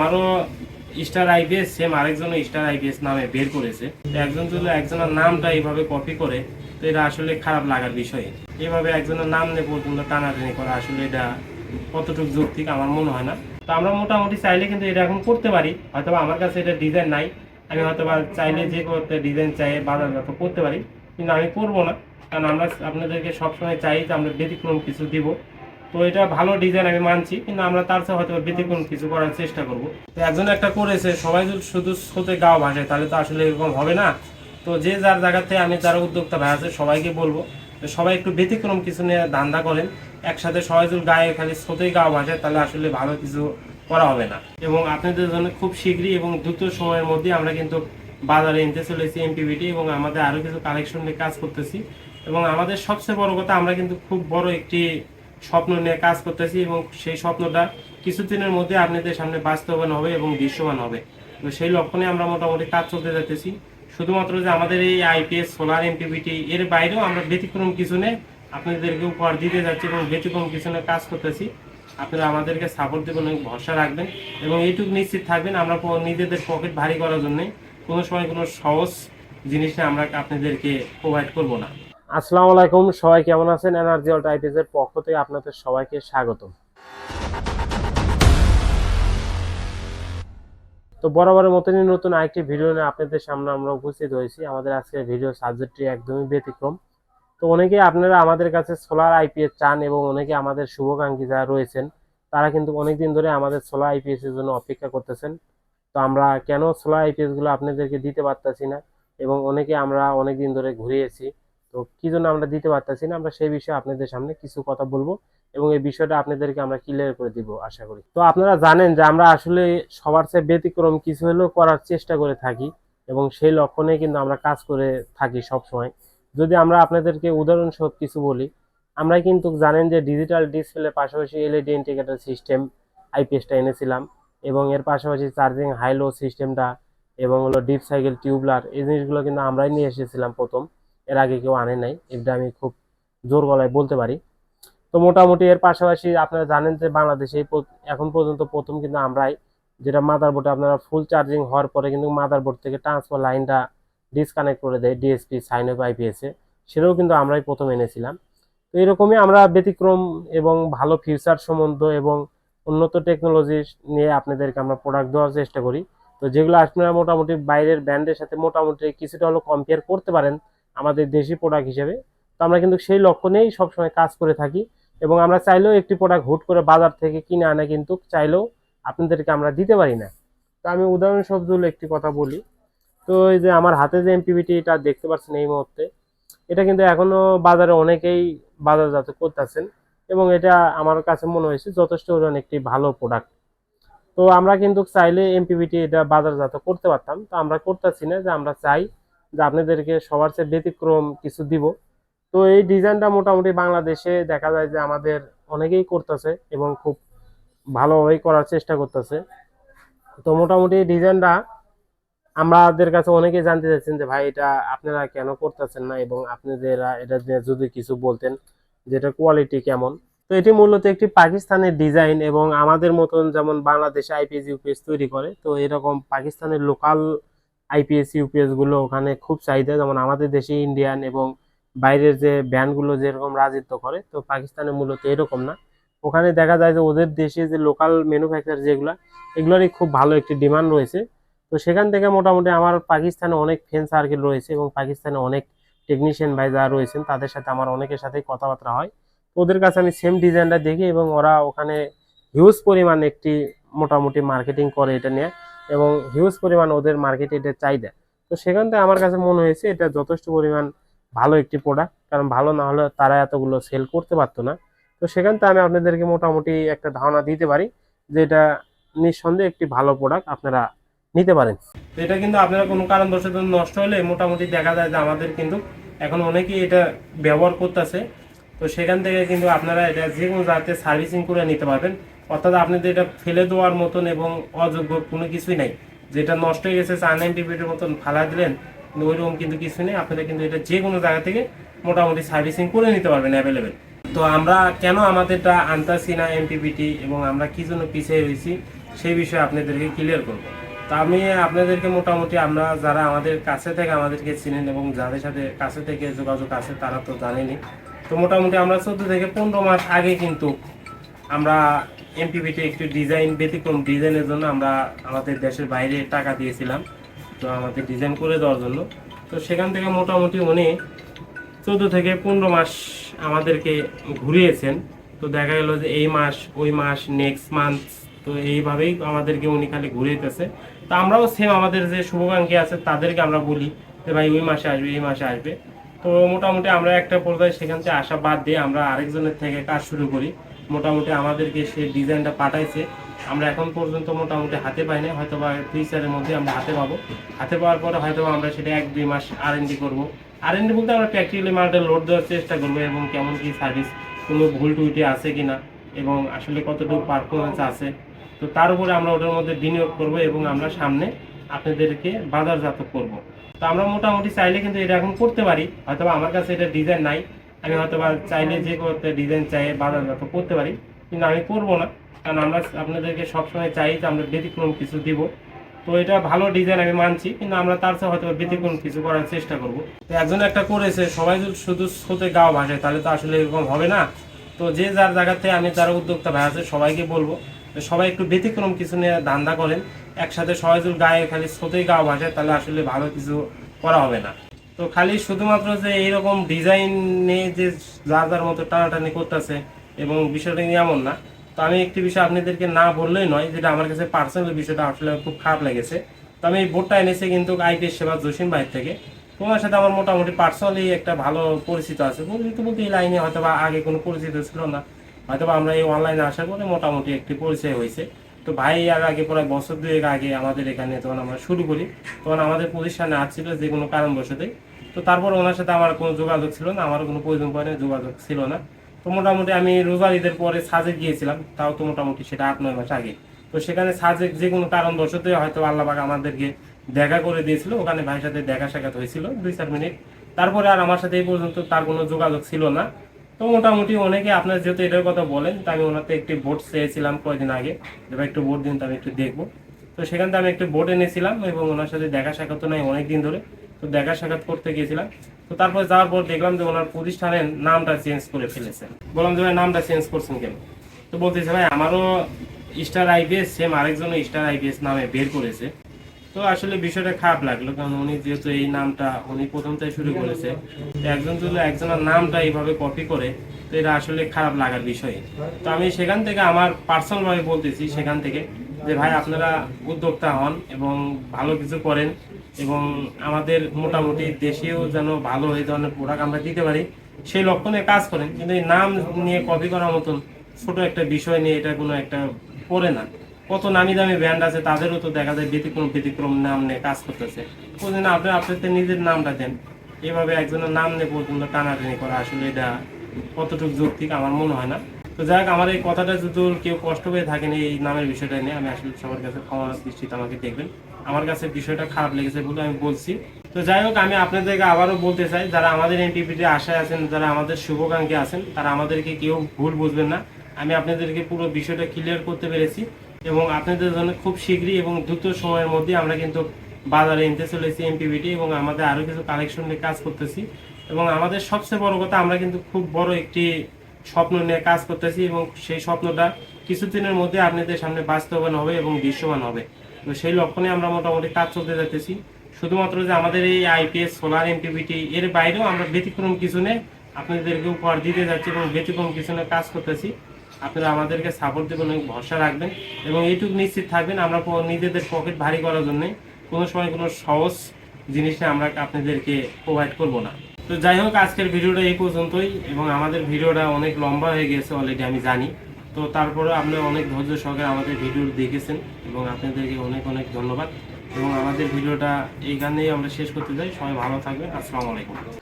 আমারও star IPS same আরেকজন star IPS নামে বের করেছে। তো একজন যদি একজনের নামটা এইভাবে কপি করে, তো এটা আসলে খারাপ লাগার বিষয়। এইভাবে একজনের নাম নিয়ে পর্যন্ত টানাটানি করা আসলে এটা কতটুকু যৌক্তিক আমার মনে হয় না। তো আমরা মোটামুটি চাইলে কিন্তু এটা এখন করতে পারি। হয়তো আমার কাছে এটা ডিজাইন নাই। আমি হয়তো চাইলে যে করতে ডিজাইন চাই বাজার বাজারজাত করতে পারি। কিন্তু আমি করব না। কারণ আমরা আপনাদেরকে সবসময় চাই যে আমরা ব্যতিক্রম কিছু দিব। তো এটা ভালো ডিজাইন আমি মানছি, কিন্তু আমরা তার সাথে হয়তো ব্যতিক্রম কিছু করার চেষ্টা করব। তো একজন একটা করেছে, সবাই যদি শুধু স্রোতে গাও ভাসে, তাহলে তো আসলে এরকম হবে না। তো যে যার জায়গাতে আমি যারা উদ্যোক্তা ভাই আছে, সবাইকে বলব সবাই একটু ব্যতিক্রম কিছু নিয়ে ধান্দা করেন। একসাথে সবাই যদি গায়ে খালি স্রোতেই গাও ভাসে, তাহলে আসলে ভালো কিছু করা হবে না। এবং আপনাদের জন্য খুব শীঘ্রই এবং দ্রুত সময়ের মধ্যে আমরা কিন্তু বাজারে এনতে চলেছি এমপিভিটি এবং আমাদের আরও কিছু কালেকশন নিয়ে কাজ করতেছি। এবং আমাদের সবচেয়ে বড় কথা, আমরা কিন্তু খুব বড় একটি স্বপ্ন নিয়ে কাজ করতেছি এবং সেই স্বপ্নটা কিছুদিনের মধ্যে আপনাদের সামনে বাস্তবায়ন হবে এবং দৃশ্যমান হবে। তো সেই লক্ষণে আমরা মোটামুটি কাজ চলতে যাচ্তেছি শুধুমাত্র যে আমাদের এই আইপিএস, সোলার এমপিভিটি এর বাইরেও আমরা ব্যতিক্রম কিছু নিয়ে আপনাদেরকে উপহার দিতে যাচ্ছি এবং ব্যতিক্রম কিছু নিয়ে কাজ করতেছি। আপনারা আমাদেরকে সাপোর্ট দেবেন এবং ভরসা রাখবেন এবং এইটুকু নিশ্চিত থাকবেন, আমরা নিজেদের পকেট ভারী করার জন্যে কোনো সময় কোনো সহজ জিনিসটা আমরা আপনাদেরকে প্রোভাইড করব না। আসসালামু আলাইকুম, সবাই কেমন আছেন? এনার্জি অল টাইপের পক্ষ থেকে আপনাদের সবাইকে স্বাগত তো বরাবরের মতনই নতুন আরেকটি ভিডিও নিয়ে আপনাদের সামনে আমরা উপস্থিত হয়েছি। আমাদের আজকের ভিডিও সাবজেক্টটি একদমই ব্যতিক্রম। তো অনেকে আপনারা আমাদের কাছে সোলার আইপিএস চান এবং অনেকে আমাদের শুভাকাঙ্ক্ষী যারা রয়েছেন, তারা কিন্তু অনেকদিন ধরে আমাদের সোলার আইপিএস এর জন্য অপেক্ষা করতেছেন। তো আমরা কেন সোলার আইপিএসগুলো আপনাদেরকে দিতে পারতাছি না? এবং অনেকে আমরা অনেকদিন ধরে ঘুরিয়েছি। তো কি জন্য আমরা দিতে পারতেছি না, আমরা সেই বিষয়ে আপনাদের সামনে কিছু কথা বলব এবং এই বিষয়টা আপনাদেরকে আমরা ক্লিয়ার করে দিব, আশা করি। তো আপনারা জানেন যে আমরা আসলে সবার চেয়ে ব্যতিক্রম কিছু হলেও করার চেষ্টা করে থাকি এবং সেই লক্ষণে কিন্তু আমরা কাজ করে থাকি সব সময় যদি আমরা আপনাদেরকে উদাহরণস্বরূপ কিছু বলি আমরা কিন্তু জানেন যে ডিজিটাল ডিসপ্লে পাশাপাশি এলইডি ইন্ডিকেটর সিস্টেম আইপিএসটা এনেছিলাম এবং এর পাশাপাশি চার্জিং হাইলো সিস্টেমটা এবং হলো ডিপ সাইকেল টিউবলার এই জিনিসগুলো কিন্তু আমরাই নিয়ে এসেছিলাম প্রথম। এর আগে কেউ আনে নাই, এটা আমি খুব জোর গলায় বলতে পারি। তো মোটামুটি এর পাশাপাশি আপনারা জানেন যে বাংলাদেশে এখন পর্যন্ত প্রথম কিন্তু আমরাই যেটা মাদার বোর্ডে আপনারা ফুল চার্জিং হওয়ার পরে কিন্তু মাদার বোর্ড থেকে ট্রান্সফার লাইনটা ডিসকানেক্ট করে দেয় ডিএসপি সাইন অফ আইপিএসে সেটাও কিন্তু আমরাই প্রথম এনেছিলাম। তো এরকমই আমরা ব্যতিক্রম এবং ভালো ফিউচার সম্বন্ধ এবং উন্নত টেকনোলজি নিয়ে আপনাদেরকে আমরা প্রোডাক্ট দেওয়ার চেষ্টা করি। তো যেগুলো আপনারা মোটামুটি বাইরের ব্র্যান্ডের সাথে মোটামুটি কিছুটা হলো কম্পেয়ার করতে পারেন আমাদের দেশি প্রোডাক্ট হিসেবে। তো আমরা কিন্তু সেই লক্ষ্য নিয়েই সবসময় কাজ করে থাকি এবং আমরা চাইলেও একটি প্রোডাক্ট হুট করে বাজার থেকে কিনে আনে কিন্তু চাইলেও আপনাদেরকে আমরা দিতে পারি না। তো আমি উদাহরণস্বরূপ যদি একটি কথা বলি। তো এই যে আমার হাতে যে এমপিভিটি এটা দেখতে পাচ্ছেন এই মুহূর্তে, এটা কিন্তু এখনও বাজারে অনেকেই বাজারজাত করতেছেন এবং এটা আমার কাছে মনে হয়েছে যথেষ্ট পরিমাণ একটি ভালো প্রোডাক্ট তো আমরা কিন্তু চাইলে এমপিভিটি এটা বাজারজাত করতে পারতাম। তো আমরা করতেছি না যে আমরা চাই যে আপনাদেরকে সবার চেয়ে ব্যতিক্রম কিছু দিব। তো এই ডিজাইনটা মোটামুটি বাংলাদেশে দেখা যায় যে আমাদের অনেকেই করতেছে এবং খুব ভালোভাবেই করার চেষ্টা করতেছে। তো মোটামুটি ডিজাইনটা আমাদের কাছে অনেকেই জানতে চাচ্ছেন যে, ভাই, এটা আপনারা কেন করতেছেন না? এবং আপনাদের এটা যদি কিছু বলতেন যে এটা কোয়ালিটি কেমন? তো এটি মূলত একটি পাকিস্তানের ডিজাইন এবং আমাদের মতন যেমন বাংলাদেশে আইপিএস, ইউপিএস তৈরি করে, তো এরকম পাকিস্তানের লোকাল আইপিএস ইউপিএসগুলো ওখানে খুব চাহিদা। যেমন আমাদের দেশে ইন্ডিয়ান এবং বাইরের যে ব্যান্ডগুলো যেরকম রাজত্ব করে, তো পাকিস্তানে মূলত এরকম না। ওখানে দেখা যায় যে ওদের দেশে যে লোকাল ম্যানুফ্যাকচার যেগুলো, এগুলোরই খুব ভালো একটি ডিমান্ড রয়েছে। তো সেখান থেকে মোটামুটি আমার পাকিস্তানে অনেক ফ্রেন্ড সার্কেল রয়েছে এবং পাকিস্তানে অনেক টেকনিশিয়ান ভাই যারা রয়েছেন, তাদের সাথে আমার অনেকের সাথেই কথাবার্তা হয়। ওদের কাছে আমি সেম ডিজাইনটা দেখি এবং ওরা ওখানে হিউজ পরিমাণ একটি মোটামুটি মার্কেটিং করে এটা নিয়ে। এবং হিউজ পরিমাণ ওদের মার্কেটে এটা চাহিদা। তো সেখান থেকে আমার কাছে মনে হয়েছে এটা যথেষ্ট পরিমাণ ভালো একটি প্রোডাক্ট কারণ ভালো না হলে তারা এতগুলো সেল করতে পারতো না। তো সেখান থেকে আমি আপনাদেরকে মোটামুটি একটা ধারণা দিতে পারি যে এটা নিঃসন্দেহে একটি ভালো প্রোডাক্ট আপনারা নিতে পারেন। তো এটা কিন্তু আপনারা কোনো কারণবশত নষ্ট হলে মোটামুটি দেখা যায় যে আমাদের কিন্তু এখন অনেকেই এটা ব্যবহার করতেছে। তো সেখান থেকে কিন্তু আপনারা এটা যে কোনো জায়গাতে সার্ভিসিং করে নিতে পারবেন। অর্থাৎ আপনাদের এটা ফেলে দেওয়ার মতন এবং অযোগ্য কোনো কিছুই নাই। যেটা নষ্ট হয়ে গেছে চান এমপিপির মতন ফালা দিলেন, কিন্তু ওইরকম কিন্তু কিছু নেই। আপনারা কিন্তু এটা যে কোনো জায়গা থেকে মোটামুটি সার্ভিসিং করে নিতে পারবেন অ্যাভেলেবেল তো আমরা কেন আমাদেরটা আনতাছি না এমপিপিটি এবং আমরা কী জন্য পিছিয়ে রয়েছি, সেই বিষয়ে আপনাদেরকে ক্লিয়ার করব। তো আমি আপনাদেরকে মোটামুটি আমরা যারা আমাদের কাছে থেকে আমাদেরকে চিনেন এবং যাদের সাথে কাছে থেকে যোগাযোগ আছে, তারা তো জানেনই। তো মোটামুটি আমরা চোদ্দ থেকে পনেরো মাস আগে কিন্তু আমরা এমপিপিতে একটু ডিজাইন ব্যতিক্রম ডিজাইনের জন্য আমরা আমাদের দেশের বাইরে টাকা দিয়েছিলাম। তো আমাদের ডিজাইন করে দেওয়ার জন্য। তো সেখান থেকে মোটামুটি উনি চোদ্দ থেকে পনেরো মাস আমাদেরকে ঘুরিয়েছেন। তো দেখা গেল যে এই মাস, ওই মাস নেক্সট মান্থ তো এইভাবেই আমাদেরকে উনি খালি ঘুরিয়েতেছে। তো আমরাও সেম আমাদের যে শুভাকাঙ্ক্ষী আছে, তাদেরকে আমরা বলি যে ভাই, ওই মাসে আসবে, এই মাসে আসবে। তো মোটামুটি আমরা একটা পর্যায়ে সেখান থেকে আসা বাদ দিয়ে আমরা আরেকজনের থেকে কাজ শুরু করি। মোটামুটি আমাদেরকে সে ডিজাইনটা পাঠাইছে। আমরা এখন পর্যন্ত মোটামুটি হাতে পাই নাই হয়তো বা ফিউচারের মধ্যে আমরা হাতে পাবো। হাতে পাওয়ার পরে হয়তো আমরা সেটা এক, দুই মাস আর এন ডি করব। আর এন ডি বলতে আমরা প্র্যাকটিক্যালি মালটা লোড দেওয়ার চেষ্টা করব এবং কেমন কি সার্ভিস কোনো ভুল টুইটি আছে কিনা এবং আসলে কতটুকু পারফরমেন্স আছে। তো তার উপরে আমরা ওটার মধ্যে বিনিয়োগ করব এবং আমরা সামনে আপনাদেরকে বাজারজাত করব। তো আমরা মোটামুটি চাইলে কিন্তু এটা এখন করতে পারি হয়তো আমার কাছে এটা ডিজাইন নাই। আমি হয়তো বা চাইলে যে করতে ডিজাইন চাই বাজারজাত করতে পারি, কিন্তু আমি করব না। কারণ আমরা আপনাদেরকে সবসময় চাই যে আমরা ব্যতিক্রম কিছু দিব। তো এটা ভালো ডিজাইন আমি মানছি, কিন্তু আমরা তার সাথে হয়তো ব্যতিক্রম কিছু করার চেষ্টা করব। তো একজন একটা করেছে, সবাই যদি শুধু স্রোতে গাও ভাসায় তাহলে তো আসলে এরকম হবে না। তো যে যার জায়গাতে আমি যারা উদ্যোক্তা ভাই আছে, সবাইকে বলব সবাই একটু ব্যতিক্রম কিছু নিয়ে ধান্দা করেন। একসাথে সবাই যদি গায়ে খালি স্রোতেই গাও ভাসায় তাহলে আসলে ভালো কিছু করা হবে না। তো খালি শুধুমাত্র যে এইরকম ডিজাইন নিয়ে যে যার যার মতো টানাটানি করতেছে এবং বিষয়টা নিয়ে এমন না, তো আমি একটি বিষয় আপনাদেরকে না বললেই নয়, যেটা আমার কাছে পার্সোনাল বিষয়টা আসলে খুব খারাপ লেগেছে। তো আমি এই বোর্ডটা এনেছি কিন্তু আইপিএস সেবা জসিম বাইর থেকে। তোমার সাথে আমার মোটামুটি পার্সোনালি একটা ভালো পরিচিত আছে। পরিচিত বলতে এই লাইনে হয়তো বা আগে কোনো পরিচিত ছিল না। হয়তো বা আমরা এই অনলাইনে আসার পরে মোটামুটি একটি পরিচয় হয়েছে। তো ভাই আর আগে প্রায় বছর দুয়েক আগে আমাদের এখানে তখন আমরা শুরু করি। তখন আমাদের প্রতিষ্ঠানে আসছিল যে কোনো কারণবশতই তো তারপর ওনার সাথে আমার কোনো যোগাযোগ ছিল না, আমার কোনো প্রয়োজন পড়ে যোগাযোগ ছিল না। তো মোটামুটি আমি রোজার ঈদের পরে সাজে গিয়েছিলাম, তাও তো মোটামুটি সেটা আট, নয় মাস আগে। তো সেখানে সাজে যে কোনো কারণ কারণবশত হয়তো আল্লাহবাগ আমাদেরকে দেখা করে দিয়েছিল, ওখানে ভাইয়ের সাথে দেখা সাক্ষাৎ হয়েছিল দুই, চার মিনিট। তারপরে আর আমার সাথে এই পর্যন্ত তার কোনো যোগাযোগ ছিল না। তো মোটামুটি অনেকে আপনার যেহেতু এটার কথা বলেন, তো আমি ওনাতে একটি বোর্ড চেয়েছিলাম কয়েকদিন আগে এবার একটু বোর্ড দিন, তো আমি একটু দেখব। তো সেখান থেকে আমি একটু বোর্ড এনেছিলাম এবং ওনার সাথে দেখা সাক্ষাৎ নাই অনেক দিন ধরে। তো দেখা সাক্ষাৎ করতে গিয়েছিলাম। তো তারপর যাওয়ার পর দেখলাম যে ওনার প্রতিষ্ঠানের নামটা চেঞ্জ করে ফেলেছে। বললাম যে, ভাই, নামটা চেঞ্জ করছেন কেন? তো বলতেছে, ভাই, আমারও স্টার আইপিএস সেম আরেকজনও স্টার আইপিএস নামে বের করেছে। তো আসলে বিষয়টা খারাপ লাগল, কারণ উনি যেহেতু এই নামটা, উনি প্রথম থেকে শুরু করেছে, তো একজন যদি একজনের নামটা এইভাবে কপি করে, তো এটা আসলে খারাপ লাগার বিষয়। তো আমি সেখান থেকে আমার পার্সোনাল ভাবে বলতেছি, সেখান থেকে যে, ভাই, আপনারা উদ্যোক্তা হন এবং ভালো কিছু করেন। এবং আমাদের মোটামুটি দেশেও যেন ভালো এই ধরনের প্রোডাক্ট আমরা দিতে পারি, সেই লক্ষ্য কাজ করেন। কিন্তু এই নাম নিয়ে কপি করার মতন ছোট একটা বিষয় নিয়ে এটা কোনো একটা করে না। কত নামি দামি ব্র্যান্ড আছে, তাদেরও তো দেখা যায় ব্যতিক্রম ব্যতিক্রম নাম নিয়ে কাজ করতেছে। কোনদিন আপনি আপনাদের নিজের নামটা দেন। এভাবে একজনের নাম নিয়ে পর্যন্ত টানাটানি করা আসলে এটা কতটুকু যৌক্তিক আমার মনে হয় না। তো যাই হোক আমার এই কথাটা যদি কেউ কষ্ট পেয়ে থাকেন এই নামের বিষয়টা নিয়ে, আমি আসলে সবার কাছে ক্ষমা দৃষ্টিতে আমাকে দেখবেন। আমার কাছে বিষয়টা খারাপ লেগেছে বলে আমি বলছি। তো যাই হোক, আমি আপনাদেরকে আবারও বলতে চাই, যারা আমাদের এনটিপিতে আশায় আছেন, যারা আমাদের শুভাকাঙ্ক্ষী আছেন, তারা আমাদেরকে কেউ ভুল বুঝবেন না। আমি আপনাদেরকে পুরো বিষয়টা ক্লিয়ার করতে পেরেছি এবং আপনাদের জন্য খুব শীঘ্রই এবং দ্রুত সময়ের মধ্যে আমরা কিন্তু বাজারে এনতে চলেছি এমপিবিটি এবং আমাদের আরও কিছু কালেকশন নিয়ে কাজ করতেছি। এবং আমাদের সবচেয়ে বড় কথা, আমরা কিন্তু খুব বড় একটি স্বপ্ন নিয়ে কাজ করতেছি এবং সেই স্বপ্নটা কিছুদিনের মধ্যে আপনাদের সামনে বাস্তবায়ন হবে এবং দৃশ্যমান হবে। তো সেই লক্ষণে আমরা মোটামুটি কাজ চলতে যাচ্তেছি। শুধুমাত্র যে আমাদের এই আইপিএস, সোলার এমপিবিটি এর বাইরেও আমরা ব্যতিক্রম কিছু নিয়ে আপনাদেরকে উপহার দিতে যাচ্ছি এবং ব্যতিক্রম কিছু নিয়ে কাজ করতেছি। আপনারা আমাদেরকে সাপোর্ট দেবেন এবং ভরসা রাখবেন এবং এইটুকু নিশ্চিত থাকবেন আমরা নিজেদের পকেট ভারী করার জন্যে কোনো সময় কোনো সহজ জিনিসটা আমরা আপনাদেরকে প্রোভাইড করব না। তো যাই হোক, আজকের ভিডিওটা এই পর্যন্তই এবং আমাদের ভিডিওটা অনেক লম্বা হয়ে গেছে অলরেডি আমি জানি। তো তারপরে আপনারা অনেক ধৈর্য সহকারে আমাদের ভিডিও দেখেছেন এবং আপনাদেরকে অনেক অনেক ধন্যবাদ। এবং আমাদের ভিডিওটা এইখানেই আমরা শেষ করতে চাই। সবাই ভালো থাকবেন। আসসালামু আলাইকুম।